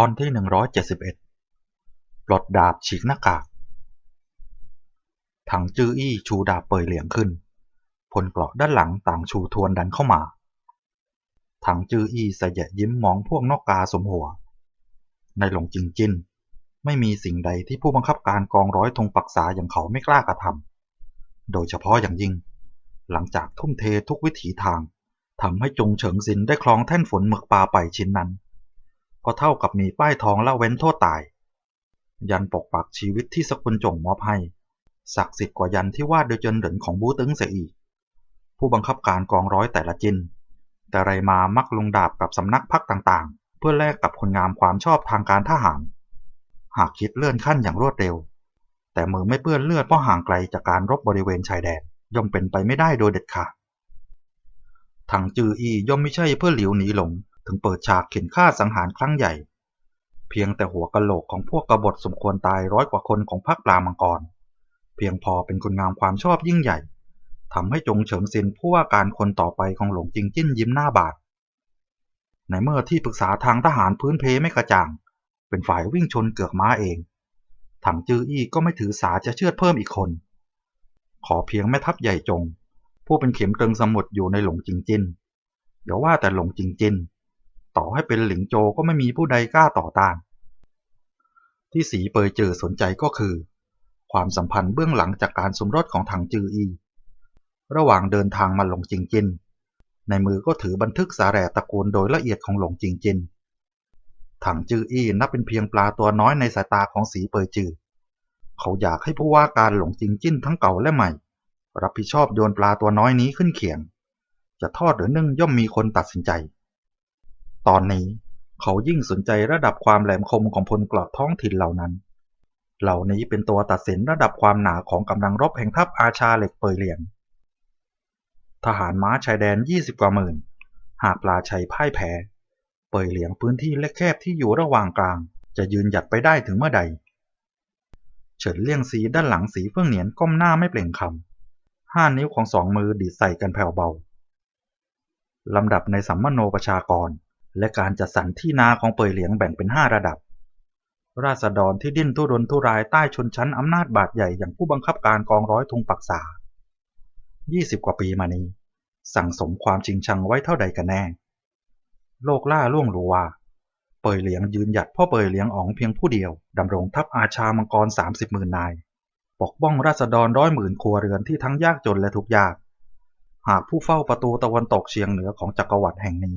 อนที่ 171 ปลดดาบฉีกหน้ากาก ถังจื้ออี้ชูดาบเปยเหลียงขึ้น พลเกราะด้านหลังต่างชูทวนดันเข้ามา ถังจื้ออี้สยะยิ้มมองพวกนอกกาสมหัว ในหลงจิงจินไม่มีสิ่งใดที่ผู้บังคับการกองร้อยธงปักษาอย่างเขาไม่กล้ากระทำ โดยเฉพาะอย่างยิ่ง หลังจากทุ่มเททุกวิถีทางทำให้จงเฉิงซินได้คลองแท่นฝนหมึกปลาไปชิ้นนั้น ก็เท่ากับมีป้ายทองละเว้นโทษตาย ยันปกปักชีวิตที่สกุลจงมอบให้ศักดิ์สิทธิ์กว่ายันที่วาดโดยเจินเหรินของบูตึงเสียอีก ผู้บังคับการกองร้อยแต่ละจิน แต่ไรมามักลงดาบกับสำนักพักต่างๆ เพื่อแลกกับคนงามความชอบทางการทหาร หากคิดเลื่อนขั้นอย่างรวดเร็ว แต่มือไม่เปื้อนเลือดเพราะห่างไกลจากการรบบริเวณชายแดนย่อมเป็นไปไม่ได้โดยเด็ดขาดถังจืออีย่อมไม่ใช่เพื่อหลิวหนีหลง ถึงเปิดฉากเข็นฆ่าสังหารครั้งใหญ่ เพียงแต่หัวกะโหลกของพวกกบฏสมควรตายร้อยกว่าคนของพรรคปลามังกร เพียงพอเป็นคุณงามความชอบยิ่งใหญ่ทำให้จงเฉิงซินผู้ว่าการคนต่อไปของหลงจิงจิ้นยิ้มหน้าบาดในเมื่อที่ปรึกษาทางทหารพื้นเพไม่กระจ่าง เป็นฝ่ายวิ่งชนเกือกม้าเองถังจื้ออี้ก็ไม่ถือสาจะเชื่อเพิ่มอีกคน ขอเพียงแม่ทัพใหญ่จง ผู้เป็นเข็มเติงสมุดอยู่ในหลงจิงจินเดี๋ยวว่าแต่หลงจิงจิน ต่อให้เป็นหลิงโจก็ไม่มีผู้ใดกล้าต่อต้าน ที่สีเปยเจอสนใจก็คือ ความสัมพันธ์เบื้องหลังจากการสมรสของถังจืออี ระหว่างเดินทางมาหลงจิงจิน ในมือก็ถือบันทึกสาแร่ตระกูลโดยละเอียดของหลงจิงจินถังจืออีนับเป็นเพียงปลาตัวน้อยในสายตาของสีเปยจือ เขาอยากให้ผู้ว่าการหลงจิงจิ้นทั้งเก่าและใหม่ รับผิดชอบโยนปลาตัวน้อยนี้ขึ้นเขียง จะทอดหรือนึ่งย่อมมีคนตัดสินใจ ตอนนี้เขายิ่งสนใจระดับความแหลมคมของพลกราะท้องถิ่นเหล่านั้น เหล่านี้เป็นตัวตัดสินระดับความหนาของกำลังรบแห่งทัพอาชาเหล็กเปยเหลียง ทหารม้าชายแดน 20 กว่าหมื่น หากปลาชัยพ่ายแพ้ เปยเหลียงพื้นที่เล็กแคบที่อยู่ระหว่างกลาง จะยืนหยัดไปได้ถึงเมื่อใด เฉินเลี่ยงสีด้านหลังสีเฟื่องเหนียนก้มหน้าไม่เปล่งคำห้านิ้วของสองมือดีดใส่กันแผ่วเบาลำดับในสัมมโนประชากร และการจัดสรรที่นาของเปยเหลียงแบ่งเป็นห้าระดับ ราษฎรที่ดิ้นทุรนทุรายใต้ชนชั้นอำนาจบาดใหญ่อย่างผู้บังคับการกองร้อยทุงปักษา 20 กว่าปีมานี้ สั่งสมความจริงชังไว้เท่าใดกันแน่ โลกล่าล่วงรู้ว่าเปยเหลียงยืนหยัดพ่อเปยเหลียงอ๋องเพียงผู้เดียวดำรงทัพอาชามังกร 30หมื่นนาย ปกป้องราษฎรร้อยหมื่นครัวเรือนที่ทั้งยากจนและทุกยาก หากผู้เฝ้าประตูตะวันตกเฉียงเหนือของจักรวรรดิแห่งนี้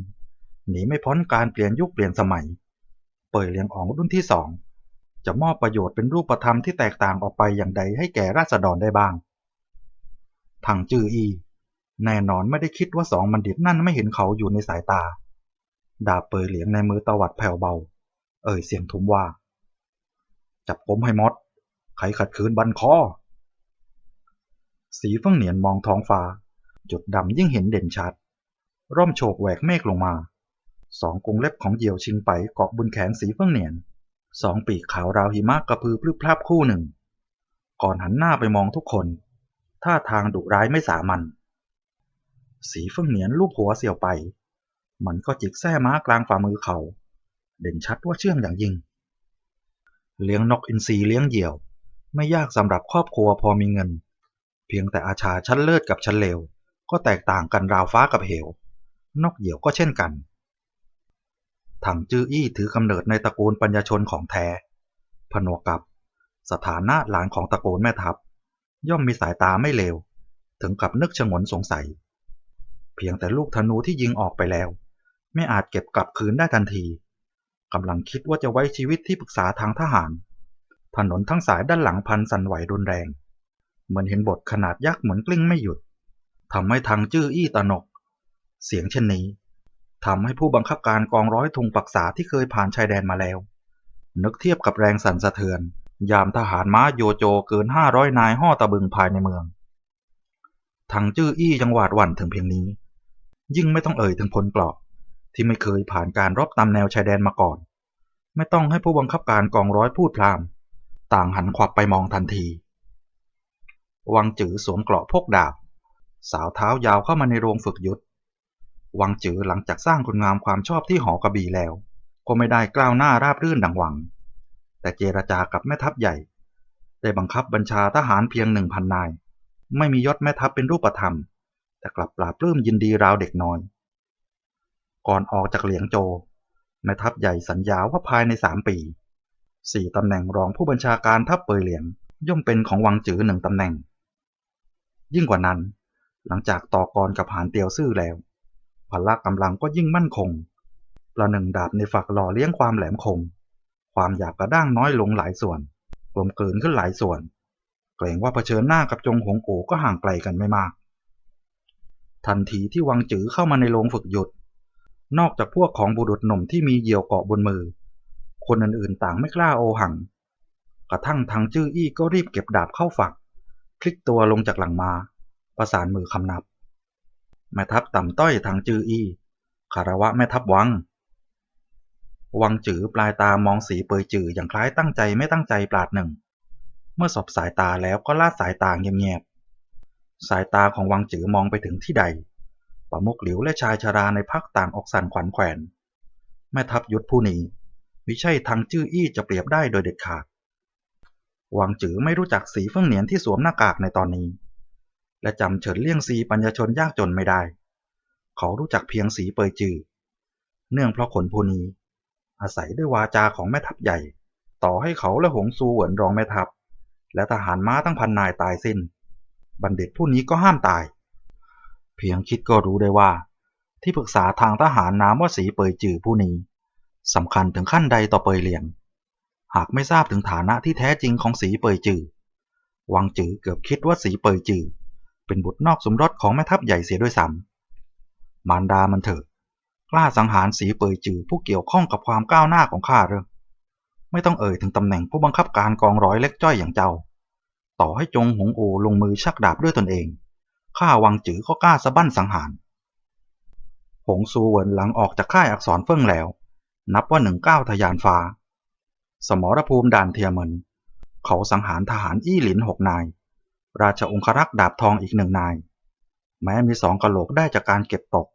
หนีไม่พ้นการเปลี่ยนยุคเปลี่ยนสมัย เปิดเลียงของรุ่นที่สองจะมอบประโยชน์เป็นรูปธรรมที่แตกต่างออกไปอย่างใดให้แก่ราษฎรได้บ้าง ทางจืออี แน่นอนไม่ได้คิดว่าสองบัณฑิตนั่นไม่เห็นเขาอยู่ในสายตา ดาบเปิดเหลียงในมือตวัดแผ่วเบา เอ่ยเสียงทุ้มว่า จับผมให้มดใครขัดขืนบันคอ สีเฟื่องเหนียนมองท้องฟ้า จุดดำยิ่งเห็นเด่นชัด ร่มโฉกแหวกเมฆลงมา สองกงเล็บของเหยี่ยวชิงไปเกาะบนแขนสีเฟื่องเหนียนสองปีกขาวราวหิมะกระพือพลึบพลับคู่หนึ่ง ก่อนหันหน้าไปมองทุกคน ท่าทางดุร้ายไม่สามัญสีเฟื่องเหนียนลูบหัวเสี่ยวไป มันก็จิกแส้ม้ากลางฝ่ามือเขา เด่นชัดว่าเชื่องอย่างยิ่ง เลี้ยงนกอินทรีเลี้ยงเหยี่ยว ไม่ยากสำหรับครอบครัวพอมีเงิน เพียงแต่อาชาชั้นเลิศกับชั้นเลวก็แตกต่างกันราวฟ้ากับเหว นกเหยี่ยวก็เช่นกัน ถังจื้ออี้ถือกำเนิดในตระกูลปัญญชนของแท้ ผนวกกับ สถานะหลานของตระกูลแม่ทัพ ย่อมมีสายตาไม่เลว ถึงกับนึกชงนสงสัย เพียงแต่ลูกธนูที่ยิงออกไปแล้ว ไม่อาจเก็บกลับคืนได้ทันทีกำลังคิดว่าจะไว้ชีวิตที่ปรึกษาทางทหาร ถนนทั้งสายด้านหลังพันสันไหวรุนแรง เหมือนเห็นบทขนาดยักษ์เหมือนกลิ้งไม่หยุดทำให้ทางจื้ออี้ตนก เสียงเช่นนี้ ทำให้ผู้บังคับการกองร้อยทุงปักษาที่เคยผ่านชายแดนมาแล้ว นึกเทียบกับแรงสั่นสะเทือน ยามทหารม้าโยโจเกินห้าร้อยนายห่อตะบึงภายในเมืองทางจื้ออี้ยังหวาดหวั่นถึงเพียงนี้ ยิ่งไม่ต้องเอ่ยถึงพลเกราะที่ไม่เคยผ่านการรบตามแนวชายแดนมาก่อน ไม่ต้องให้ผู้บังคับการกองร้อยพูดพรามต่างหันขวับไปมองทันที วังจือสวมเกราะพกดาบ สาวเท้ายาวเข้ามาในโรงฝึกยุทธ วังจือหลังจากสร้างคุณงามความชอบที่หอกระบี่แล้ว ก็ไม่ได้กล้าวหน้าราบรื่นดังหวัง แต่เจรจากับแม่ทัพใหญ่ ได้บังคับบัญชาทหารเพียงหนึ่งพันนาย ไม่มียศแม่ทัพเป็นรูปธรรม แต่กลับปราบปลื้มยินดีราวเด็กน้อย ก่อนออกจากเหลียงโจ แม่ทัพใหญ่สัญญาว่าภายในสามปีสี่ตำแหน่งรองผู้บัญชาการทัพเปยเหลียง ย่อมเป็นของวังจือหนึ่งตำแหน่ง ยิ่งกว่านั้น หลังจากต่อกรกับหานเตียวซื่อแล้ว พละกำลังก็ยิ่งมั่นคง ประหนึ่งดาบในฝักหล่อเลี้ยงความแหลมคม ความหยาบกระด้างน้อยลงหลายส่วนกลมเกินขึ้นหลายส่วน เกรงว่าเผชิญหน้ากับจงหงโอก็ห่างไกลกันไม่มาก ทันทีที่วังจือเข้ามาในโรงฝึกหยุด นอกจากพวกของบุรุษหนุ่มที่มีเหยี่ยวเกาะบนมือ คนอื่นๆต่างไม่กล้าโอหัง กระทั่งทางจื้ออี้ก็รีบเก็บดาบเข้าฝัก คลิกตัวลงจากหลังมา ประสานมือคำนับ แม่ทัพต่ำต้อยทางจื้ออี้คารวะแม่ทัพวัง วังจือปลายตามองสีเปยจืออย่างคล้ายตั้งใจไม่ตั้งใจปราดหนึ่ง เมื่อสบสายตาแล้วก็ลาดสายตาเงียบๆสายตาของวังจือมองไปถึงที่ใดประมุกหลิวและชายชาราในพักต่างออกสั่นขวัญแขวน แม่ทัพยุทธผู้นี้มิใช่ทางจื้ออี้จะเปรียบได้โดยเด็ดขาด วังจือไม่รู้จักสีเฟื่องเหนียนที่สวมหน้ากากในตอนนี้ และจำเฉินเลี่ยงซีปัญญาชนยากจนไม่ได้ เขารู้จักเพียงสีเปยจือ เนื่องเพราะขนผู้นี้ อาศัยด้วยวาจาของแม่ทัพใหญ่ ต่อให้เขาและหงซูเหวินรองแม่ทัพ และทหารม้าตั้งพันนายตายสิน้น บัณฑิตผู้นี้ก็ห้ามตาย เพียงคิดก็รู้ได้ว่า ที่ปรึกษาทางทหารนามว่าสีเปยจือผู้นี้สำคัญถึงขั้นใดต่อเปยเหลียง หากไม่ทราบถึงฐานะที่แท้จริงของสีเปยจือวังจือเกือบคิดว่าสีเปยจือ เป็นบุตรนอกสมรสของแม่ทัพใหญ่เสียด้วยซ้ำมารดามันเถิดกล้าสังหารสีเปยจือผู้เกี่ยวข้องกับความก้าวหน้าของข้าเรื่องไม่ต้องเอ่ยถึงตำแหน่งผู้บังคับการกองร้อยเล็กจ้อยอย่างเจ้า ต่อให้จงหงโอลงมือชักดาบด้วยตนเอง ข้าวังจือก็กล้าสะบั้นสังหาร หงซูเวินหลังออกจากค่ายอักษรเฟิ่องแล้ว นับว่าหนึ่งก้าวทะยานฟ้า สมรภูมิด่านเทียมัน เขาสังหารทหารอี้หลินหกนาย ราชองครักษ์ดาบทองอีกหนึ่งนาย แม้มีสองกะโหลกได้จากการเก็บตก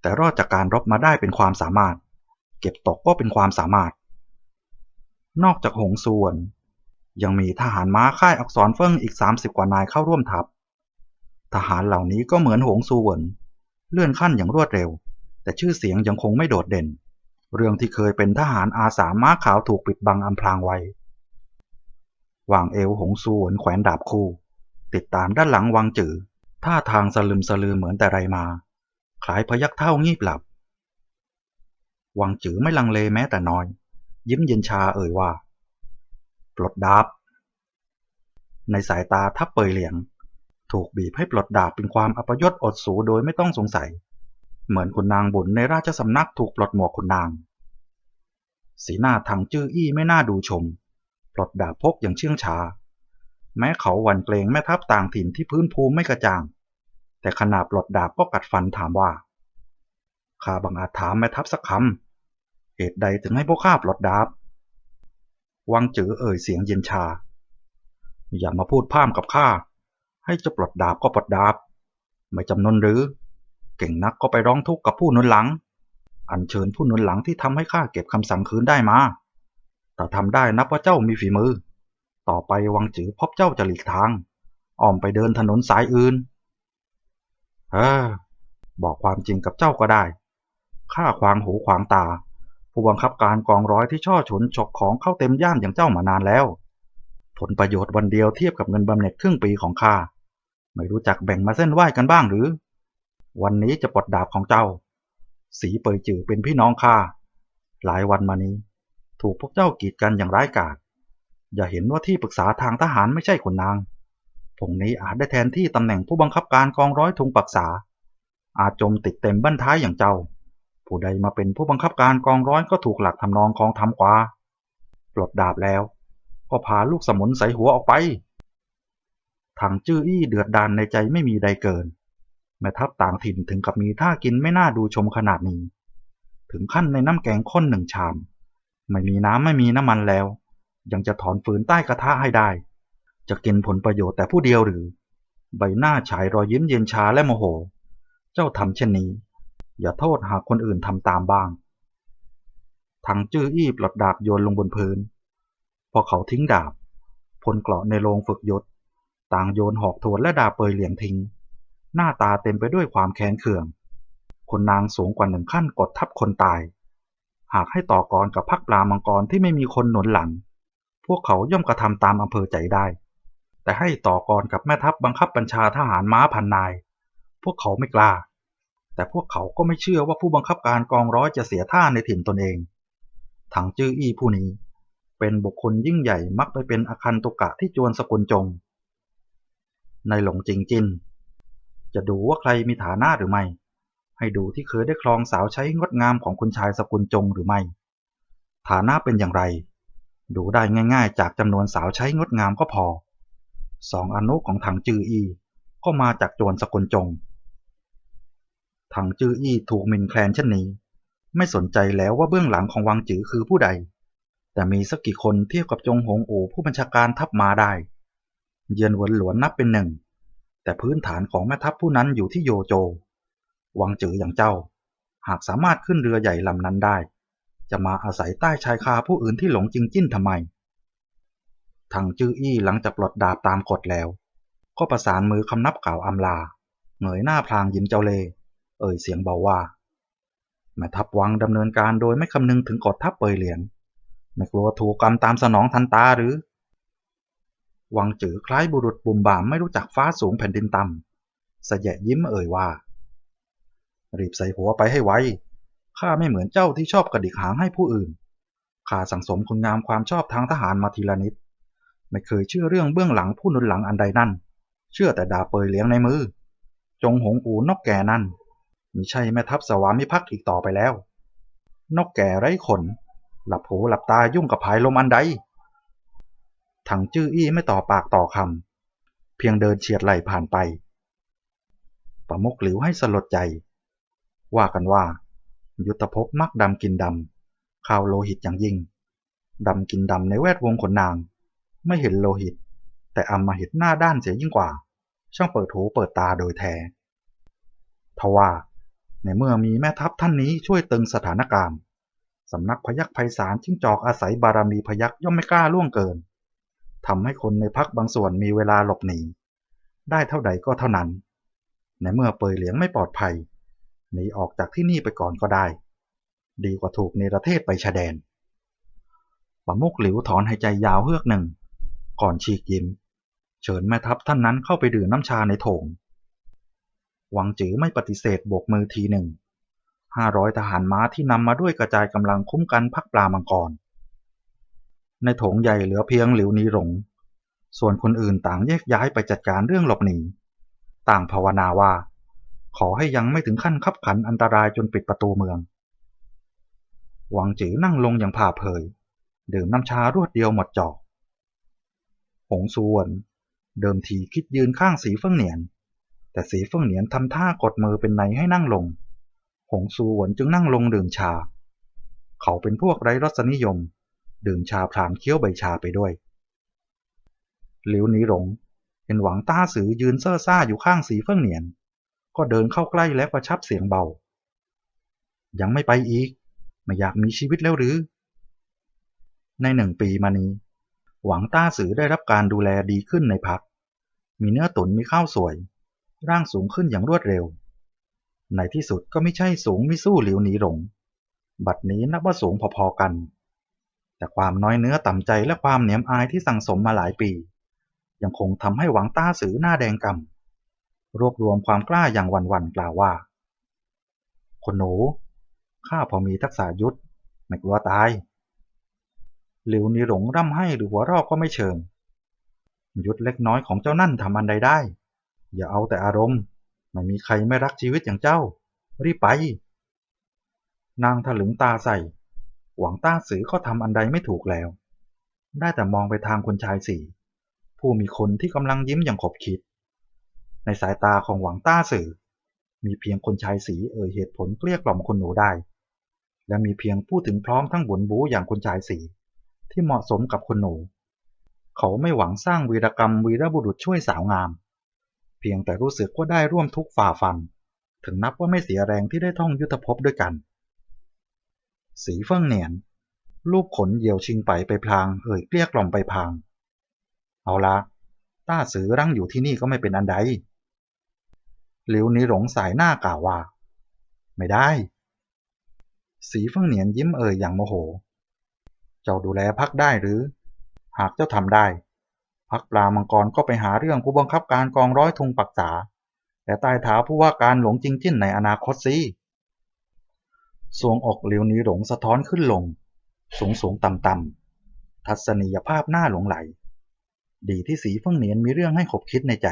แต่รอดจากการรบมาได้เป็นความสามารถ เก็บตกก็เป็นความสามารถ นอกจากหงส่วน ยังมีทหารม้าค่ายอักษรเฟิ่งอีก 30 กว่านายเข้าร่วมทัพ ทหารเหล่านี้ก็เหมือนหงส่วน เลื่อนขั้นอย่างรวดเร็ว แต่ชื่อเสียงยังคงไม่โดดเด่น เรื่องที่เคยเป็นทหารอาสาม้าขาวถูกปิดบังอำพรางไว้วางเอวหงส่วนแขวนดาบคู่ ติดตามด้านหลังวังจือท่าทางสลึมสลือเหมือนแต่ไรมา คล้ายพยักเท่างีบหลับ วังจือไม่ลังเลแม้แต่น้อย ยิ้มเย็นชาเอ่ยว่า ปลดดาบ ในสายตาทับเปยเหลียง ถูกบีบให้ปลดดาบเป็นความอัปยศอดสูโดยไม่ต้องสงสัย เหมือนคุณนางบุญในราชสำนักถูกปลดหมวกคุณนาง สีหน้าทางจื้ออี้ไม่น่าดูชม ปลดดาบพกอย่างเชื่องช้า แม้เขาหวั่นเกรงแม่ทัพต่างถิ่นที่พื้นภูมิไม่กระจ่าง แต่ขณะปลดดาบก็กัดฟันถามว่าข้าบังอาจถามแม่ทัพสักคำเหตุใดถึงให้พวกข้าปลดดาบ วังจือเอ่ยเสียงเย็นชา อย่ามาพูดพร่ำกับข้า ให้จะปลดดาบก็ปลดดาบ ไม่จำนนหรือ เก่งนักก็ไปร้องทุกข์กับผู้นุนหลัง อัญเชิญผู้นุนหลังที่ทำให้ข้าเก็บคำสั่งคืนได้มา แต่ทำได้นับว่าเจ้ามีฝีมือ ต่อไปวังจือพบเจ้าจะหลีกทาง อ้อมไปเดินถนนสายอื่น เออ บอกความจริงกับเจ้าก็ได้ ข้าควางหูขวางตา ผู้บังคับการกองร้อยที่ช่อฉนฉกของเข้าเต็มย่ามอย่างเจ้ามานานแล้ว ผลประโยชน์วันเดียวเทียบกับเงินบำเหน็จครึ่งปีของข้า ไม่รู้จักแบ่งมาเส้นไหว้กันบ้างหรือ วันนี้จะปลดดาบของเจ้า สีเปยจือเป็นพี่น้องข้า หลายวันมานี้ ถูกพวกเจ้ากีดกันอย่างร้ายกาจ อย่าเห็นว่าที่ปรึกษาทางทหารไม่ใช่คนนางผงนี้อาจได้แทนที่ตำแหน่งผู้บังคับการกองร้อยทุงปรักษา อาจจมติดเต็มบั้นท้ายอย่างเจ้า ผู้ใดมาเป็นผู้บังคับการกองร้อยก็ถูกหลักทำนองของทำกว่าปลดดาบแล้ว ก็พาลูกสมุนใส่หัวออกไปทางจื้ออี้เดือดดานในใจไม่มีใดเกิน แม่ทัพต่างถิ่นถึงกับมีท่ากินไม่น่าดูชมขนาดนี้ ถึงขั้นในน้ำแกงข้นหนึ่งชาม ไม่มีน้ำไม่มีน้ำมันแล้ว ยังจะถอนฟืนใต้กระทะให้ได้ จะกินผลประโยชน์แต่ผู้เดียวหรือ ใบหน้าฉายรอยยิ้มเย็นชาและโมโห เจ้าทำเช่นนี้ อย่าโทษหากคนอื่นทำตามบ้างททางจื้ออี้ปลดดาบโยนลงบนพื้น พอเขาทิ้งดาบ พลเกราะในโรงฝึกยศ ต่างโยนหอกทวนและดาบเปยเหลี่ยงทิ้ง หน้าตาเต็มไปด้วยความแค้นเคือง คนนางสูงกว่าหนึ่งขั้นกดทับคนตาย หากให้ต่อกรกับพักปลามังกรที่ไม่มีคนหนุนหลัง พวกเขาย่อมกระทำตามอำเภอใจได้ แต่ให้ต่อกรกับแม่ทัพบังคับบัญชาทหารม้าพันนาย พวกเขาไม่กล้า แต่พวกเขาก็ไม่เชื่อว่าผู้บังคับการกองร้อยจะเสียท่าในถิ่นตนเอง ถังจื้ออี้ผู้นี้ เป็นบุคคลยิ่งใหญ่มักไปเป็นอาคันตุกะที่จวนสกุลจง ในหลงจริงจิน จะดูว่าใครมีฐานะหรือไม่ ให้ดูที่เคยได้ครองสาวใช้งดงามของคุณชายสกุลจงหรือไม่ ฐานะเป็นอย่างไร ดูได้ง่ายๆ จากจำนวนสาวใช้งดงามก็พอสองอนุของถังจืออีก็มาจากจวนสกุลจง ถังจืออี้ถูกมินแคลนเช่นนี้ ไม่สนใจแล้วว่าเบื้องหลังของวังจือคือผู้ใด แต่มีสักกี่คนเทียบกับจงหงอูผู้บัญชาการทัพมาได้ เยือนหวนหลวนนับเป็นหนึ่ง แต่พื้นฐานของแม่ทัพผู้นั้นอยู่ที่โยโจ วังจืออย่างเจ้า หากสามารถขึ้นเรือใหญ่ลำนั้นได้ จะมาอาศัยใต้ชายคาผู้อื่นที่หลงจริงจิ้นทำไมถังจื้ออี้หลังจากปลดดาบตามกฎแล้ว ก็ประสานมือคำนับกล่าวอำลาเงยหน้าพลางยิ้มเจ้าเล่เอ่ยเสียงเบาว่า แม่ทัพวังดำเนินการโดยไม่คำนึงถึงกฎทัพเปยเหลียงไม่กลัวถูกกรรมตามสนองทันตาหรือ วังจือคล้ายบุรุษบุ่มบ่ามไม่รู้จักฟ้าสูงแผ่นดินต่ำเสยะยิ้มเอ่ยว่า รีบใส่หัวไปให้ไว ข้าไม่เหมือนเจ้าที่ชอบกระดิกหางให้ผู้อื่น ข้าสั่งสมคุณงามความชอบทางทหารมาทีละนิด ไม่เคยเชื่อเรื่องเบื้องหลังผู้นุนหลังอันใดนั่น เชื่อแต่ดาเปยเลี้ยงในมือ จงหงอูนกแก่นั่นมิใช่แม่ทัพสวามิภักดิ์อีกต่อไปแล้ว นกแก่ไร้ขน หลับหูหลับตายุ่งกับภายลมอันใด ถังจื้ออี้ไม่ต่อปากต่อคำ เพียงเดินเฉียดไหลผ่านไปประมกหลิวให้สลดใจ ว่ากันว่า ยุทธภพมักดำกินดำข่าวโลหิตอย่างยิ่ง ดำกินดำในแวดวงขนนาง ไม่เห็นโลหิต แต่อำมาหิตหน้าด้านเสียยิ่งกว่า ช่างเปิดหูเปิดตาโดยแท้ทว่าในเมื่อมีแม่ทัพท่านนี้ช่วยตึงสถานการณ์สำนักพยักไพศาลจิ้งจอกอาศัยบารมีพยักย่อมไม่กล้าล่วงเกินทำให้คนในพักบางส่วนมีเวลาหลบหนีได้เท่าใดก็เท่านั้น ในเมื่อเปยเหลียงไม่ปลอดภัย หนีออกจากที่นี่ไปก่อนก็ได้ ดีกว่าถูกเนรเทศไปชะแดนปะมุกหลิวถอนหายใจยาวเฮือกหนึ่ง ก่อนฉีกยิ้ม เชิญแม่ทัพท่านนั้นเข้าไปดื่มน้ำชาในโถง หวังจือไม่ปฏิเสธโบกมือทีหนึ่งห้าร้อยทหารม้าที่นำมาด้วยกระจายกำลังคุ้มกันพักปลามังกร ในโถงใหญ่เหลือเพียงหลิวนีหลง ส่วนคนอื่นต่างแยกย้ายไปจัดการเรื่องหลบหนี ต่างภาวนาว่า ขอให้ยังไม่ถึงขั้นขับขันอันตรายจนปิดประตูเมือง หวังจือนั่งลงอย่างผ่าเผย ดื่มน้ำชารวดเดียวหมดจอกหงส่วน เดิมทีคิดยืนข้างสีเฟิ่องเหนียน แต่สีเฟิ่องเหนียนทำท่ากดมือเป็นในให้นั่งลง หงซูหวนจึงนั่งลงดื่มชา เขาเป็นพวกไร้รสนิยม ดื่มชาพรามเคี้ยวใบชาไปด้วยหลิวหนีหลงเห็นหวังต้าสือยืนเซ่อซ่าอยู่ข้างสีเฟิ่องเหนียน ก็เดินเข้าใกล้และกระชับเสียงเบา ยังไม่ไปอีก ไม่อยากมีชีวิตแล้วหรือ ในหนึ่งปีมานี้ หวังต้าสือได้รับการดูแลดีขึ้นในพัก มีเนื้อตุนมีข้าวสวย ร่างสูงขึ้นอย่างรวดเร็ว ในที่สุดก็ไม่ใช่สูงมิสู้หลิวหนีหลง บัดนี้นับว่าสูงพอๆกัน แต่ความน้อยเนื้อต่ำใจและความเหนียมอายที่สั่งสมมาหลายปี ยังคงทำให้หวังต้าสือหน้าแดงกำ รวบรวมความกล้าอย่างวันวันกล่าวว่า คนหนู ข้าพอมีทักษะยุทธไม่กลัวตาย หลิวนีหลงร่ำให้หรือหัวรอกก็ไม่เชิง ยุทธเล็กน้อยของเจ้านั่นทำอันใดได้ อย่าเอาแต่อารมณ์ ไม่มีใครไม่รักชีวิตอย่างเจ้า รีบไป นางถลึงตาใส่ หวังต้าสือก็ทำอันใดไม่ถูกแล้ว ได้แต่มองไปทางคนชายสี่ผู้มีคนที่กำลังยิ้มอย่างขบคิด ในสายตาของหวังต้าสือมีเพียงคนชายสีเอ่ยเหตุผลเกลี้ยกล่อมคนหนูได้ และมีเพียงพูดถึงพร้อมทั้งบุญบูอย่างคนชายสี ที่เหมาะสมกับคนหนู เขาไม่หวังสร้างวีรกรรมวีรบุรุษช่วยสาวงาม เพียงแต่รู้สึกว่าได้ร่วมทุกฝ่าฟัน ถึงนับว่าไม่เสียแรงที่ได้ท่องยุทธภพด้วยกัน สีเฟิ่งเหนียนรูปขนเหยี่ยวชิงไปไปพลางเอ่ยเกลี้ยกล่อมไปพาง เอาละต้าสือรั้งอยู่ที่นี่ก็ไม่เป็นอันใด หลิวนิหลงสายหน้ากล่าวว่า ไม่ได้ สีเฟิงเหนียนยิ้มเอ่ยอย่างโมโห เจ้าดูแลพักได้หรือ หากเจ้าทำได้ พักปลามังกรก็ไปหาเรื่องผู้บังคับการกองร้อยทุงปักษาแต่ใต้เท้าผู้ว่าการหลงจริงจิ้นในอนาคตสิสวงอกหลิวนิหลงสะท้อนขึ้นลง สูงสูงต่ำต่ำทัศนียภาพหน้าหลงไหล ดีที่สีเฟิงเหนียนมีเรื่องให้ขบคิดในใจ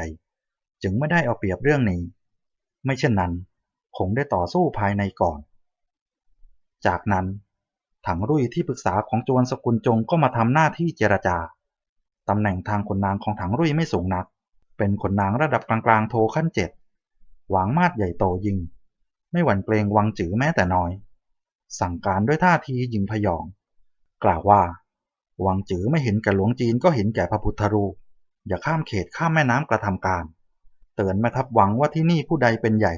จึงไม่ได้เอาเปรียบเรื่องนี้ ไม่เช่นนั้นคงได้ต่อสู้ภายในก่อน จากนั้นถังรุ่ยที่ปรึกษาของจวนสกุลจงก็มาทำหน้าที่เจรจาตำแหน่งทางคนนางของถังรุ่ยไม่สูงนัก เป็นคนนางระดับกลางๆโทขั้นเจ็ดหวังมาดใหญ่โตยิง ไม่หวั่นเกรงวังจือแม้แต่น้อย สั่งการด้วยท่าทียิงพยอง กล่าวว่า วังจือไม่เห็นแก่หลวงจีนก็เห็นแก่พระพุทธรูปอย่าข้ามเขตข้ามแม่น้ำกระทำการ เตือนแม่ทัพหวังว่าที่นี่ผู้ใดเป็นใหญ่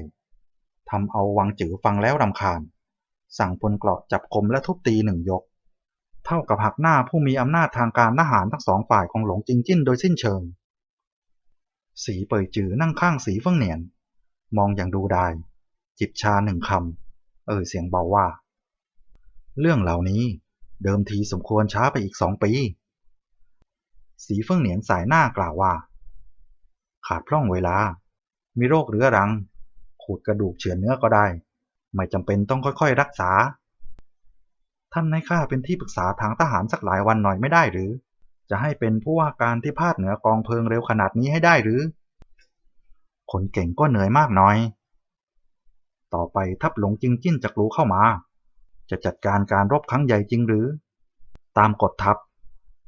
ทำเอาวังจือฟังแล้วรำคาญ สั่งพลเกราะจับคมและทุบตีหนึ่งยก เท่ากับหักหน้าผู้มีอำนาจทางการทหารทั้งสองฝ่ายของหลงจิงจิ้นโดยสิ้นเชิง สีเป่ยจือนั่งข้างสีเฟิงเหนียน มองอย่างดูดาย จิบชาหนึ่งคำ เอ่ยเสียงเบาว่า เรื่องเหล่านี้เดิมทีสมควรช้าไปอีกสองปี สีเฟิงเหนียนสายหน้ากล่าวว่า ขาดพร่องเวลา มีโรคเรื้อรัง ขูดกระดูกเฉือนเนื้อก็ได้ ไม่จำเป็นต้องค่อยๆ รักษา ท่านให้ข้าเป็นที่ปรึกษาทางทหารสักหลายวันหน่อยไม่ได้หรือ จะให้เป็นผู้ว่าการที่พาดเหนือกองเพลิงเร็วขนาดนี้ให้ได้หรือ คนเก่งก็เหนื่อยมากน้อย ต่อไปทัพหลงจิงจิ้นจะรู้เข้ามา จะจัดการการรบครั้งใหญ่จริงหรือ ตามกฎทัพ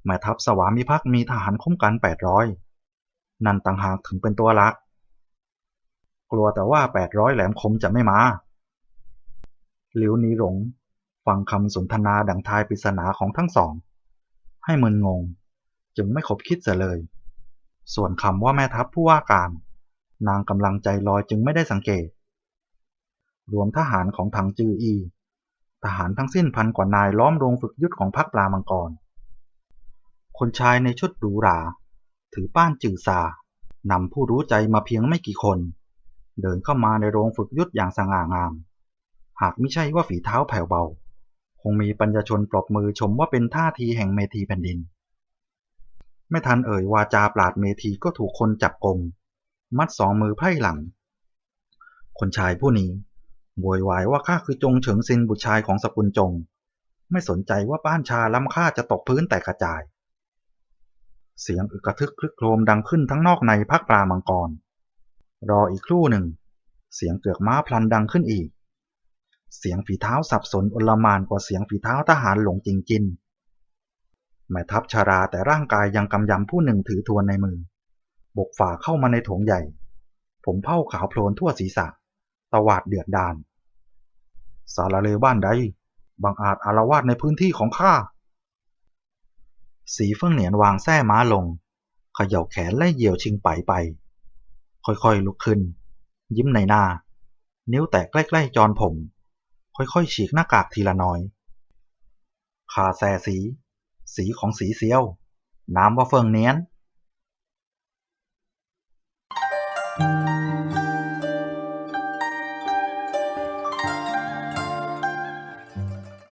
แม่ทัพสวามิภักดิ์มีทหารคุ้มกัน800 นั่นต่างหากถึงเป็นตัวลัก กลัวแต่ว่า800แหลมคมจะไม่มา หลิวหนีหลงฟังคำสนทนาดังทายปริศนาของทั้งสอง ให้มึนงง จึงไม่คบคิดเสียเลย ส่วนคำว่าแม่ทัพผู้ว่าการ นางกำลังใจลอยจึงไม่ได้สังเกต รวมทหารของถังจืออี ทหารทั้งสิ้นพันกว่านายล้อมโรงฝึกยุทธของพรรคปลามังกร คนชายในชุดหรูหรา ถือป้านจือซานำผู้รู้ใจมาเพียงไม่กี่คน เดินเข้ามาในโรงฝึกยุทธอย่างสง่างาม หากไม่ใช่ว่าฝีเท้าแผ่วเบา คงมีปัญญชนปรบมือชมว่าเป็นท่าทีแห่งเมธีแผ่นดิน ไม่ทันเอ่ยวาจาปราดเมธีก็ถูกคนจับกลมมัดสองมือไพ่หลัง คนชายผู้นี้โวยวายว่าข้าคือจงเฉิงซินบุตรชายของสกุลจง ไม่สนใจว่าบ้านชาล้ำค่าจะตกพื้นแตกกระจาย เสียงอึกระทึกคลึกโครมดังขึ้นทั้งนอกในพักปลามังกร รออีกครู่หนึ่ง เสียงเกือกม้าพลันดังขึ้นอีก เสียงฝีเท้าสับสนอลมานกว่าเสียงฝีเท้าทหารหลงจริงจินแม่ทัพชาราแต่ร่างกายยังกำยำผู้หนึ่งถือทวนในมือ บกฝ่าเข้ามาในโถงใหญ่ ผมเผ้าขาวโพลนทั่วศีรษะ ตวาดเดือดดานสารเลวบ้านใดบังอาจอารวาสในพื้นที่ของข้า สีเฟื่องเหนียนวางแส้ม้าลง เขย่าแขนไล่เหยี่ยวชิงไปไป ค่อยๆลุกขึ้น ยิ้มในหน้า นิ้วแตะใกล้ๆจอนผม ค่อยๆฉีกหน้ากากทีละน้อยขาแสสี สีของสีเซียว น้ำว่าเฟิงเนียน